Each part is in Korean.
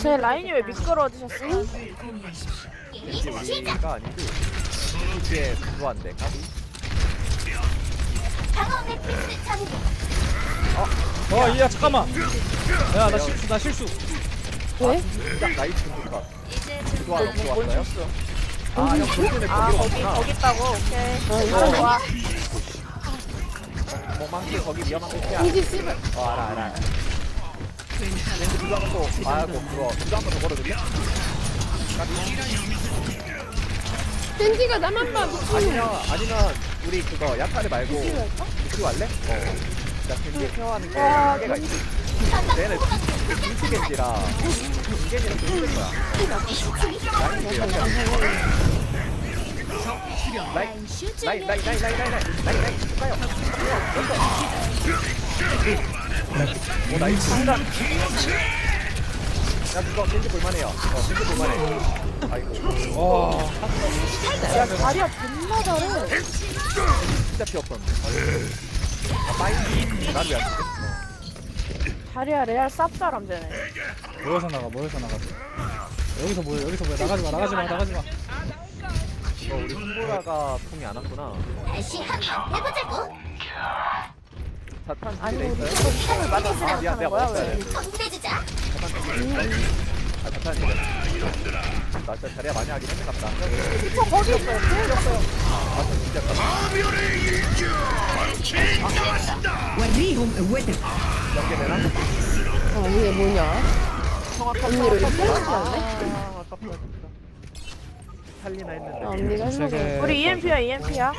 제 라인이 왜 미끄러지셨어요? 왠지 우리가 아니고 이게 그거한데 까비 어, 이야 잠깐만. 야, 나 실수, 나 실수. 왜? 딱 나이스 것 그거 하나 그거 왔어요? 아형 아 거기로 거기 왔구나 거기 있다고 오케이 어, 아 좋아 뭐 망치 거기 위험한 곳이야 이지 씨발. 어 알아 알아 또 아이고 그거 한번 더? 까비 겐지가 나만 봐 미친. 아니면 아니면 우리 그거 야타를 말고 미끼 할래? 어. 나 겐지 케어하는 게 와, 한계가 있어. 얘는 빈치 겐지라 빈겐지랑 좀 힘들 거야. 라인 겐지 약간 라인 라인 라인 라인 라인 라인 라인 라인 가요. 오 나이스 순간. 야 그거 겐지 볼만해요. 어 겐지 볼만해. 아이고 와, 야 다리야 존나 잘해 진짜 피 없었는데. 아 빠이 나도 야. 다리야 레알 쌉사람 되네 모여서 나가, 모여서 나가. 여기서 모여, 여기서 모여. 나가지 마, 나가지 마, 나가지 마. 어 우리 승보라가 풍이 안 왔구나. 다시 한번 해보자고. 자탄 아니 우리 있어요? 이거 폰을 아 맞춰주려고 미안 하는 내가 거야 먹었어야 왜 돼. 정리해주자. 아 자탄 나 진짜 자리야 많이 하긴 했는갑다. 저 거기 있어요 있어요 아 진짜 깜 연계되나? 아 이게 뭐냐? 언니를 이렇게? 아 아깝다 진짜. 살리나 했는데. 아 언니가. 세계. 우리 EMP야 EMP야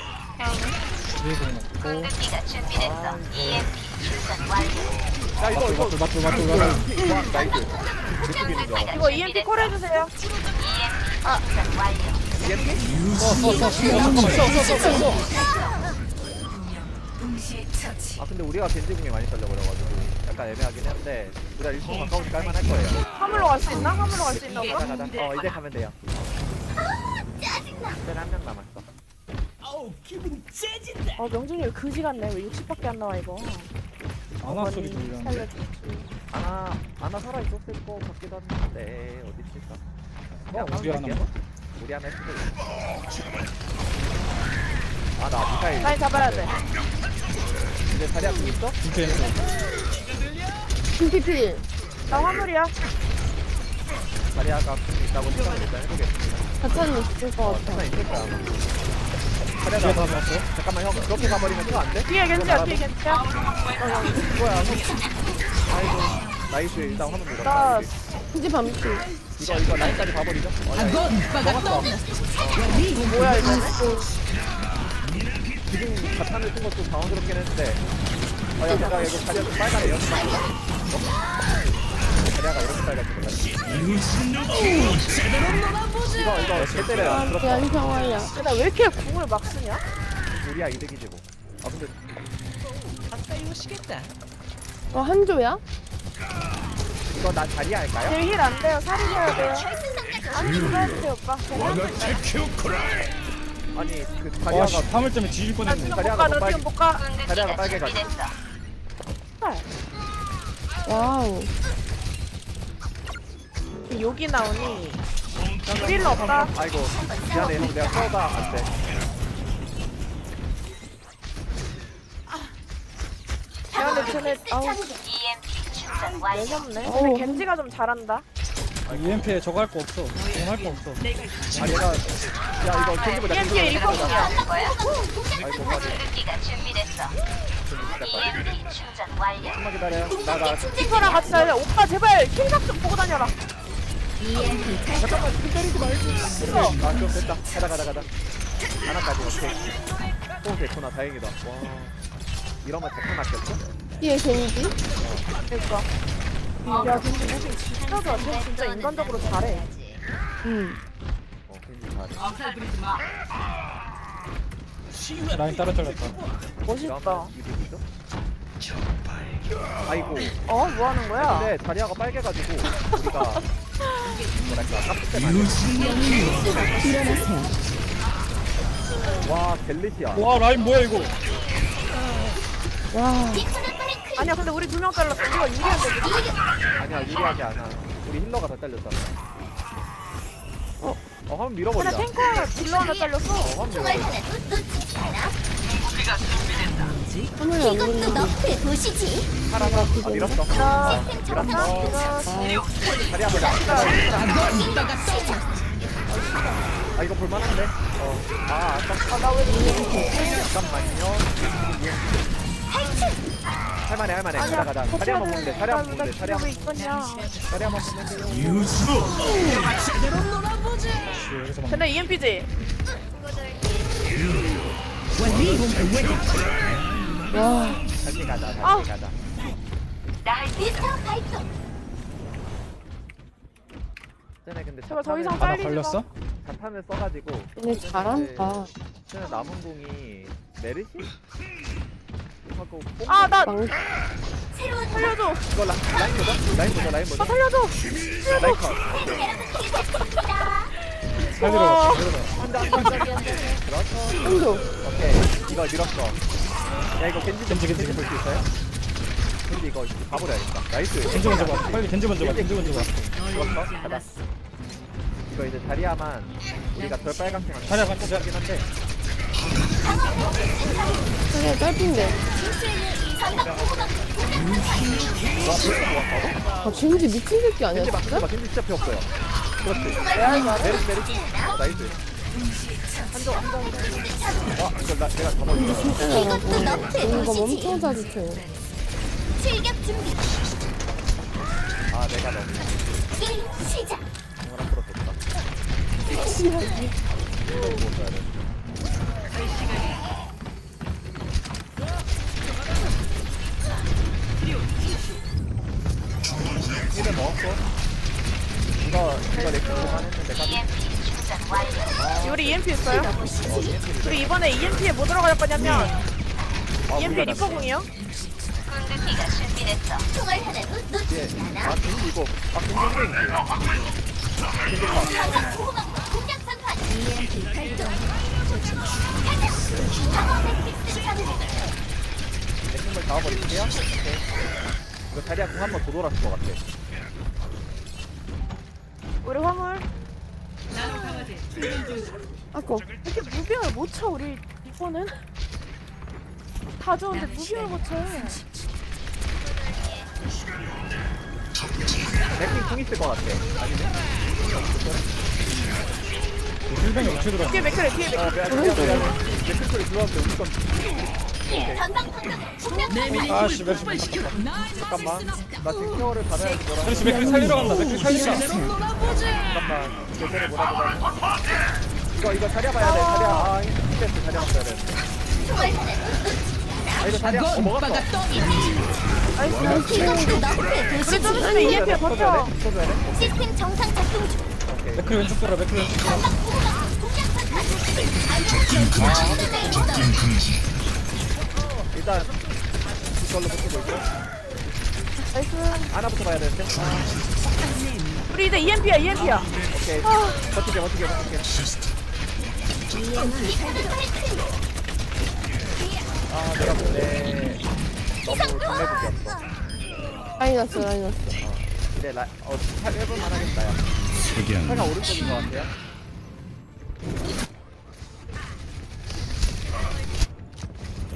위에서 놓고. 공급기가 준비됐어. EMP 출선 완료. 야 이거 이거 맞돌, 맞돌, 맞돌, 맞돌. 와 나이스. 알아. 이거 EMP 콜 해주세요 EMP 출선 완료. EMP? 써, 써, 써. 어, 잠깐만, 써, 써, 써, 써, 써. 아 근데 우리가 겐지궁에 많이 떨려버려가지고 약간 애매하긴 한데 우리가 1분 가까우니까 할만할 거예요. 화물로 갈 수 있나? 화물로 갈 수 있나 가자 보다 가자. 어 이제 가면 돼요. 이제 한명 남았어. 어 명준이 그지 같네 왜 60밖에 안 나와 이거 안와 소리 들리는데. 살려줘 아나 아나 살아 있었을 것 같기도 한데 어디 있을까? 어, 우리 하나 할게요. 우리 하나 했을 아나 미카일 라인 잡아야 돼 이제 자리야 공 있어? 힘들어. 핑피필. 나 화물이야 자리아가 공 있다고 일단 해보겠습니다. 자탄이 있을 것 어, 같아. 천상 있을 거 야. 뒤에 다 자리아가 넣었어. 잠깐만 형 그렇게 가버리면 이거 안 돼? 뒤에 겐지야 뒤에 겐지야 뭐야? 아이고 나이스 일단 화면 밀었다. 나 우리. 겐지 밤피. 이거 이거 라인까지 봐버리죠. 어, 야, 이거 먹었어. 뭐야 이거는 지금 자탄을 쓴 것도 당황스럽긴 했는데 어야 내가 이거 자리가 좀 여기 맞다 자리가 이렇게 빨갛게 이거 이거 개 때려요. 아 그렇다. 대한 상황이야. 나 왜 이렇게 궁을 막 쓰냐? 우리야 이득이지 뭐아 근데 어 한조야? 이거 나 자리야 할까요? 힐안 돼요. 살이 져야 돼요. 아니 죽어야 돼요 오빠. 아니 그 와, 자리아가 씨, 화물 때문에 뒤질 나 뻔했네. 지금 자리아가 못가 너 빨리- 지금 못 가. 자리아가 공급기가 빨개 가지고 준비됐 그 여기 나오니 필러 없다. 아이고 미안해 형 내가 싸우다 안돼 미안해 쟤네 아우 매섭네. 근데 겐지가 좀 잘한다. EMP에 저거 할 거 없어. 저거 할거 없어. 아 얘가 야 이거 던지고 내가 겐지 일거분이야 아이고 뭐. 빨리 좀만 기다려 나나 킹커랑 같이 다녀. 오빠 제발 킬각 좀 보고 다녀라. 잠깐만 지금 때리지 말지 아 그럼 됐다 가자 가자 가자 하나까지 오케이 오 됐구나 다행이다 와 이러면 대판 낚였어? 뒤에 겐지. 그니까 야 근데 무슨 진짜 좋아 쟤 진짜 인간적으로 잘해 응. 어 캔디 잘해 라인 따라 잘렸다. 멋있다? 아이고 어? 뭐 하는 거야? 근데 자리아가 빨개가지고 우리가 뭐랄까 깜짝 때문에 와 델리시야 와, 라인 뭐야, 이거. 와. 아니야 근데 우리 두 명 잘랐어 우리가 유리한데. 아니야 유리하게 안 하 우리 힐러가 더 잘렸잖아 어? 어 한번 밀어버리자 근데 탱커 하나 딜러 하나 잘렸어 어 한번 밀어버리자 화면이 안 보이는데. 보시지. 살아서 아 밀었어. 자 밀었어. 다리 한번 아 이거 볼만한데? 어 아 아까 아나왜 잠깐만요. 할만해 할만해. 가자 가자. 다리 한번 돼 다리 한번 돼 다리 왜 한번 있겠냐 다리 한번 막 근데 EMP지 와, 다시 가자 아. 가자 쟤네 근데 제발 더 이상 빨리 걸렸어? 자탄을 써가지고 얘네 잘한다. 쟤네 남은 공이 메르시? 하고 뽕 아 나 망, 살려줘 이거 라, 라인 보자 라인 보자 라인 아 보자 살려줘 라인 컷 살리러 와. 한대 한대 한대 한대 그렇죠. 오케이 이거 밀었어 야 이거 겐지 좀 겐지, 겐지, 겐지 볼수 있어요? 겐지 이거 가버려야겠다. 나이스. 겐지 먼저 봐. 빨리 겐지 먼저 봐. 겐지 먼저 봐. 죽었어? 가자. 이거 이제 다리아만 우리가 덜 빨갛게 다리아 간다. 하긴 한데. 그래, 짧은데. 와 벌써 좋았어 아, 쟤네들 미친 새끼 아니야, 겐지 막 진짜? 겐지 막 겐지 진짜 피 없어요. 그렇지. 메르시 메르시. 나이스 와 이거 나 잘하고. 이거 이거 까비 EMP 충전 완료. 우리 EMP 있어요? 우리 이번에 EMP에 뭐 들어갈 거냐면 아, EMP 우리가 리퍼공이요 궁극기가 준비됐어. 총알 하나도 예. 놓치지 않아. 아 이거 아 겐지 겐지 겐지 보호막 공격 선판. EMP 발동. 방어 매트릭스 작동. 렉스를 잡아버릴게요 오케이 이거 자리야 공 한번 더 돌았을 것 같아 우리 화물 아까. 이렇게 무빙을 못 쳐 우리 이번엔? 다 좋은데 무빙을 못쳐. 렉킹 공 있을 것 같아. 아니네. 힐뱅이 들어 뒤에 뒤에 어 미안 미안 미안. 렉킹 소리 들어왔는데 우리 건 아씨 맥 잠깐만. 나. 지금 케어를 받아야지 뭐라 메르시 맥 살리러 간다. 맥 살린다. 잠깐만. 제대로 뭐라보다 이거 이거 자리야 봐야 돼 자리야. 아 힘들었어 자리야 봐야 돼. 총알 하나도 놓치지 않아. 아 이거 자리야. 어 먹었어. 우리. 좀 있으면 터져야 버텨. 돼 터져야 돼 시스템 정상 작동 중. 맥크 왼쪽 돌아 맥크 왼쪽 전방 보호막 공격 선판. 일단 이걸로 버티고 있고 나이스. 하나부터 봐야 되는데. 아, 우리 이제 EMP야 EMP야. 오케이. 아. 버티게 버티게 버티게. 아 내가 근데 너무 정해북이었어 라인 났어, 라인 났어. 근데 라, 어, 차 1분만 하겠다 야. 차가 오른쪽인 것 같아요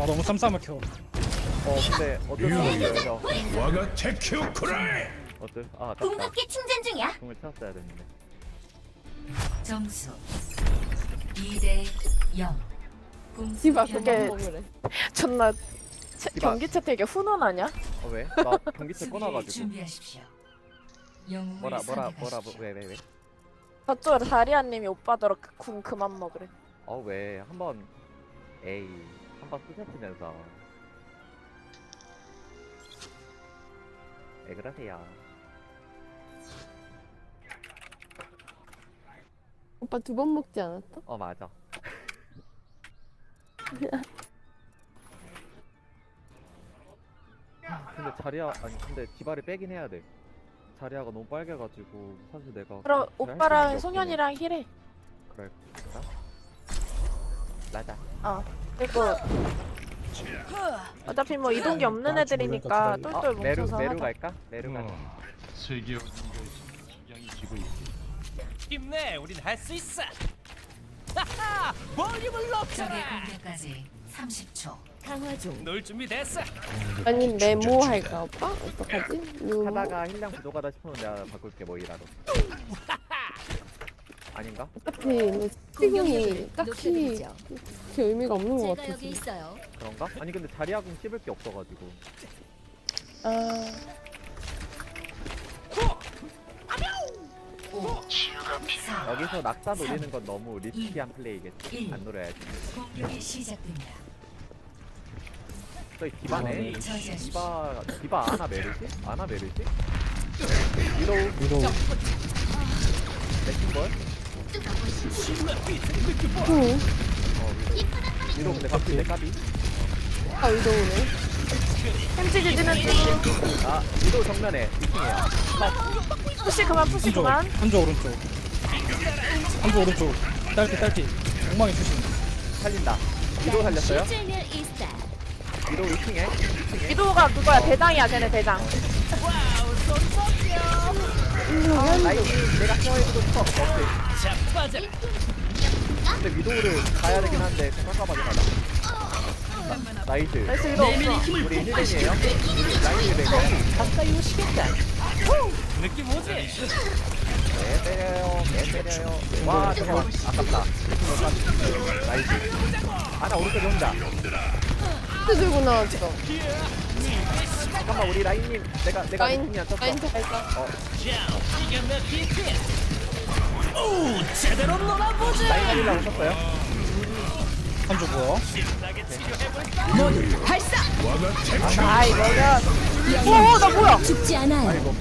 아 너무 쌈싸먹 혀 어 근데 어쩔 수 없어요 我が敵を食らえ 어쩔 아 아깝다 궁극기 충전 중이야. 공을 찾았어야 됐는데 점수 2대 0 디바 그게 그래. 존나 채- 디바. 경기체 되게 훈훈하냐? 어 왜? 나 경기체 꺼놔가지고 준비하십시오. 영웅을 뭐라 뭐라 뭐라 선택하십시오. 왜 왜 왜? 저쪽으로 다리아님이 오빠더러 그- 궁 그만 먹으래 어 왜? 한번 에이 한번 쓰셨으면서. 왜 그러세요? 오빠 두 번 먹지 않았어? 어 맞아. 근데 자리야 아니 근데 디바를 빼긴 해야 돼. 자리아가 너무 빨개가지고 사실 내가 그럼 할수 있는 게 오빠랑 없긴 해. 소년이랑 힐해. 그래 라자. 어 그리고 어차피 뭐 이동기 없는 애들이니까 아, 어, 똘똘 뭉쳐서 메루 하자. 갈까? 갈까? 세계 신경이 지고 있지. 힘내, 우린 할 수 있어. 하하, 볼륨을 높여라. 적의 공격까지 30초. 강화 중. 놀 준비 됐어. 아니 메모 할까 오빠? 어떡하지? 이거 하다가 힐량 부족하다 싶으면 내가 바꿀게 뭐 이라도. 아닌가? 어차피 뭐 스티븐이 딱히 높여드리죠. 그렇게 의미가 없는 것 제가 같아 여기 지금. 있어요. 그런가? 아니 근데 자리하고 씹을 게 없어가지고. 아 5, 4, 여기서 낙사 노리는 건 너무 리스키한 플레이겠지. 안 노려야지. 공격이 시작됩니다. 저기 디바네. 디바 디바 아나 메르시? 아나 메르시? 위로우 위로 레킹볼? 응. 어 위로우. 위로우 근데 갑자기 내 까비. 아 의도네 햄찌 지지는 중. 아 위로우 정면에 2층이야. 푸시 그만 푸시 한쪽 그만. 한쪽 오른쪽 한쪽 오른쪽 딸피 딸피 엉망이 주심 살린다. 위로우 살렸어요? 2층에. 2층에. 위도우가 그거야 대장이야 쟤네 대장. 아, 라이트 내가 케어해주고 싶어. 오케이. 자, 빠져. 근데 위도우를 가야 되긴 한데 깜깜하게 가다. 나이스. 나이스 위도 없어. 우리 힐벤이에요? 우리 라인 힐벤이에요? 느낌 오지? 네 때려요. 네 때려요. 와 잠깐만. 아깝다. 나이스. 하나 오른쪽에 혼자. 트 들고 나왔어 잠깐만 우리 라인님 내가 내가 라인 느낌이 안 떴어. 라인? 어 자, 이게. 오, 제대로 놀아보자. 라인 살리려고 썼어요. 한쪽 뭐야? 신나게 치료해볼까? 아이 뭐야. 오나 뭐야. 죽지 않아요. 아이고.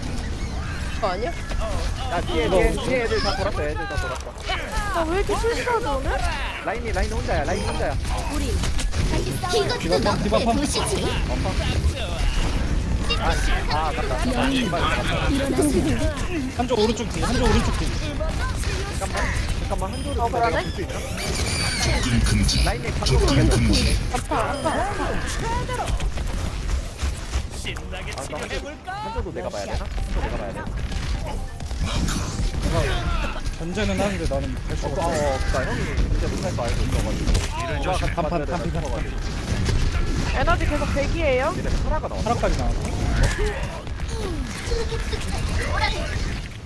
그거 아니야? 야 뒤에 뒤에 뒤에 애들 다 돌았어. 애들 다 돌았어. 나 왜 이렇게 실수하지 오늘? 라인이 라인 혼자야. 라인 혼자야. 우리 이것도 너의 팜 도시지. 아, 아 아깝다. 아, 아깝다. 일어나세요. 한쪽 오른쪽 뒤 한쪽 오른쪽 뒤 잠깐만. 잠깐만 한 조를 어, 그러네? 줄수 있나? 계속. 신나게 아, 나한 조, 치료해볼까? 한 조도 내가 봐야 되나? 한 조 내가 봐야 돼. 견제는 하는데 나는 할 어, 수가 어, 없어 어, 나 형이 진짜 못할 거 알고 있어가지고. 되나 단판, 단판. 싶어가지고. 에너지 계속 대기예요. 얘네 파라가 나왔어. 하락까지 나왔어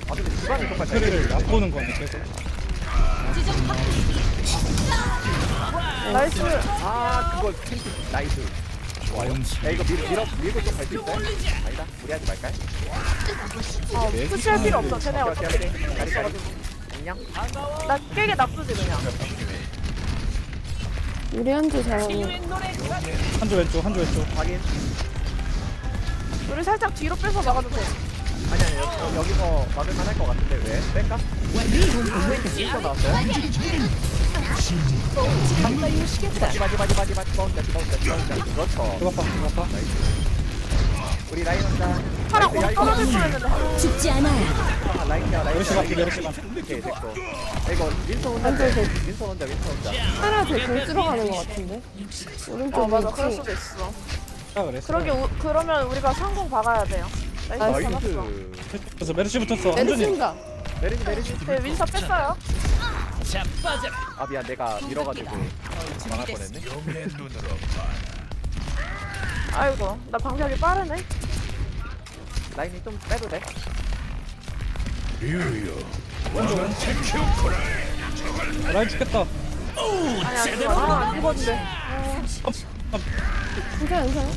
아 근데 정말 잘 트리를 얕보는 거네 계속 나이스. 아 그거 캔티 나이스 좋아요 야 이거 밀, 밀어, 밀고 좀 갈 수 있어요? 아니다 무리하지 말까요? 어 푸시할 필요 없어. 쟤네 오케이 어차피. 오케이 다리 써가지고 안녕 나 깨게 납두지 그냥. 우리 한조 잘하네 한쪽 왼쪽 한쪽 왼쪽 확인 우리 살짝 뒤로 빼서 막아도 돼. 아니 아니 여기, 여기 서 막을만 할것 같은데 왜? 뺄까? 윈터 나왔어요? 바지 바지 바지 바지 바지 바운다 바운다 바운다 그렇죠 디바 팜 디바 팜 우리 라인 혼자 파라 곧 이거 떨어질 뻔했는데. 죽지 않아요. 아, 라인이야 라인 반피 메르시 반피 오케이 됐고 야, 이거 윈터 혼자인데 윈터 혼자 윈터 혼자 하나 더공 들어가는 것 같은데 오른쪽 어 맞아 그럴 수도 있어. 아 그랬어 그러게 우, 그러면 우리가 상공 박아야 돼요. 나이스 메르시 붙었어 한준이 내리친다 메리지 메리지 네 윈서 뺐어요. 아 미안 내가 밀어가지고 망할 뻔했네 아이고 나 방벽이 빠르네. 라인이 좀 빼도 돼? 유유. 라인 찍겠다 아니 안 죽어. 아안 죽었는데. 괜찮아 괜찮아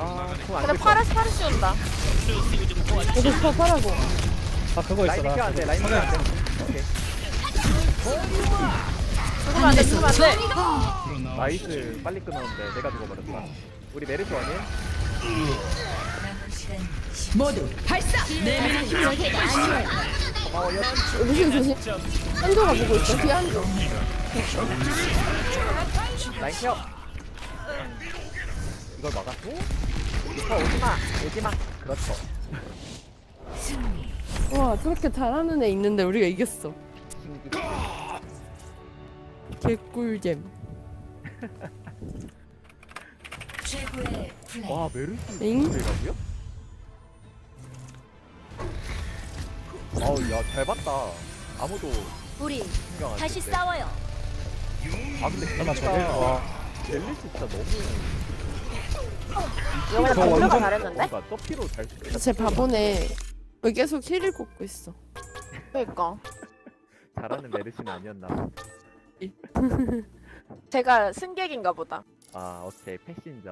아 근데 파레스 파레스 온다. 여기 스파 파라고. 아 그거 있어 라인 나켜 안돼 라인 켜 안돼. 오케이. 죽으면 안 돼. 죽으면 안 돼. 나이스. 빨리 끊었는데 내가 죽어버렸다. 우리 아니에요. 고마워요. 루신 조심 한조가 보고 있어? 뒤에 한조. 라인 켜 이걸 막았고 리퍼 오지마 오지마 그렇죠. 와 저렇게 잘하는 애 있는데 우리가 이겼어 개꿀잼 최고의 플레이. 와 메르시 엥? 대각이야? 아우 야잘 봤다 아무도 우리 신경 안 다시 쓸 때. 싸워요. 아 근데 저게 멜 멜리시 진짜 너무 이번에 저 던져가 완전- 잘했는데? 뭔가 서피로 잘 쓰- 제 바보네. 왜 계속 힐을 꽂고 있어? 그러니까 잘하는 메르시는 아니었나 봐. 제가 승객인가 보다 아 오케이 패신저